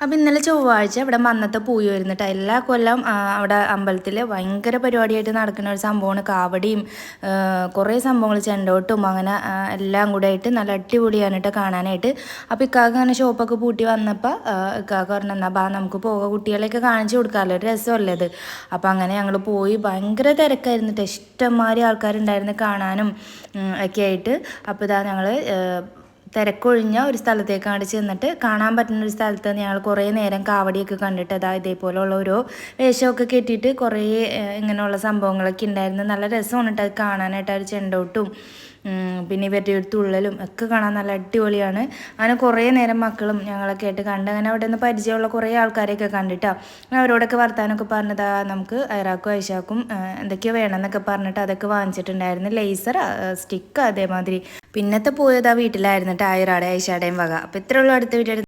അപ്പോൾ ഇന്നലെ ചൊവ്വാഴ്ച ഇവിടെ മന്നത്തെ പൂയി വരുന്നിട്ട് എല്ലാ കൊല്ലം അവിടെ അമ്പലത്തിൽ ഭയങ്കര പരിപാടിയായിട്ട് നടക്കുന്ന ഒരു സംഭവമാണ്. കാവടിയും കുറേ സംഭവങ്ങൾ ചെണ്ടോട്ടും അങ്ങനെ എല്ലാം കൂടെ ആയിട്ട് നല്ല അടിപൊളിയാണ് കാണാനായിട്ട്. അപ്പോൾ ഇക്കാക്ക് അങ്ങനെ ഷോപ്പൊക്കെ പൂട്ടി വന്നപ്പോൾ ഇക്കാക്ക് പറഞ്ഞു എന്നാൽ ബാ നമുക്ക് പോകാം. കുട്ടികളെയൊക്കെ കാണിച്ചു കൊടുക്കാമല്ലോ. ഒരു രസമല്ലേ അത് അപ്പോൾ അങ്ങനെ ഞങ്ങൾ പോയി. ഭയങ്കര തിരക്കായിരുന്നു കേട്ടോ. ഇഷ്ടംമാതിരി ആൾക്കാരുണ്ടായിരുന്നു കാണാനും ഒക്കെ ആയിട്ട്. അപ്പോൾ ഇതാ ഞങ്ങൾ തിരക്കൊഴിഞ്ഞ ഒരു സ്ഥലത്തേക്കാണ് ചെന്നിട്ട് കാണാൻ പറ്റുന്ന ഒരു സ്ഥലത്ത് ഞങ്ങൾ കുറേ നേരം കാവടിയൊക്കെ കണ്ടിട്ട് അതാ ഇതേപോലെയുള്ള ഓരോ വേഷമൊക്കെ കെട്ടിയിട്ട് കുറേ ഇങ്ങനെയുള്ള സംഭവങ്ങളൊക്കെ ഉണ്ടായിരുന്നു. നല്ല രസമാണ് കേട്ടോ അത് കാണാനായിട്ട് ഒരു ചെണ്ടോട്ടും പിന്നെ ഇവരുടെ ഒരു തുള്ളലും ഒക്കെ കാണാൻ നല്ല അടിപൊളിയാണ്. അങ്ങനെ കുറേ നേരം മക്കളും ഞങ്ങളൊക്കെ ആയിട്ട് കണ്ട് അങ്ങനെ അവിടെ നിന്ന് പരിചയമുള്ള കുറേ ആൾക്കാരെയൊക്കെ കണ്ടിട്ടാ. അവരോടൊക്കെ വർത്താനമൊക്കെ പറഞ്ഞതാ നമുക്ക് ഐറാക്കും ഐഷാക്കും എന്തൊക്കെയോ വേണമെന്നൊക്കെ പറഞ്ഞിട്ട് അതൊക്കെ വാങ്ങിച്ചിട്ടുണ്ടായിരുന്നു. ലേസർ സ്റ്റിക്ക് അതേമാതിരി. പിന്നത്തെ പോയത് വീട്ടിലായിരുന്നിട്ട് ആയിരാടെ ഐഷാടേയും വക. അപ്പോൾ ഇത്രയുള്ള അടുത്ത വീഡിയോ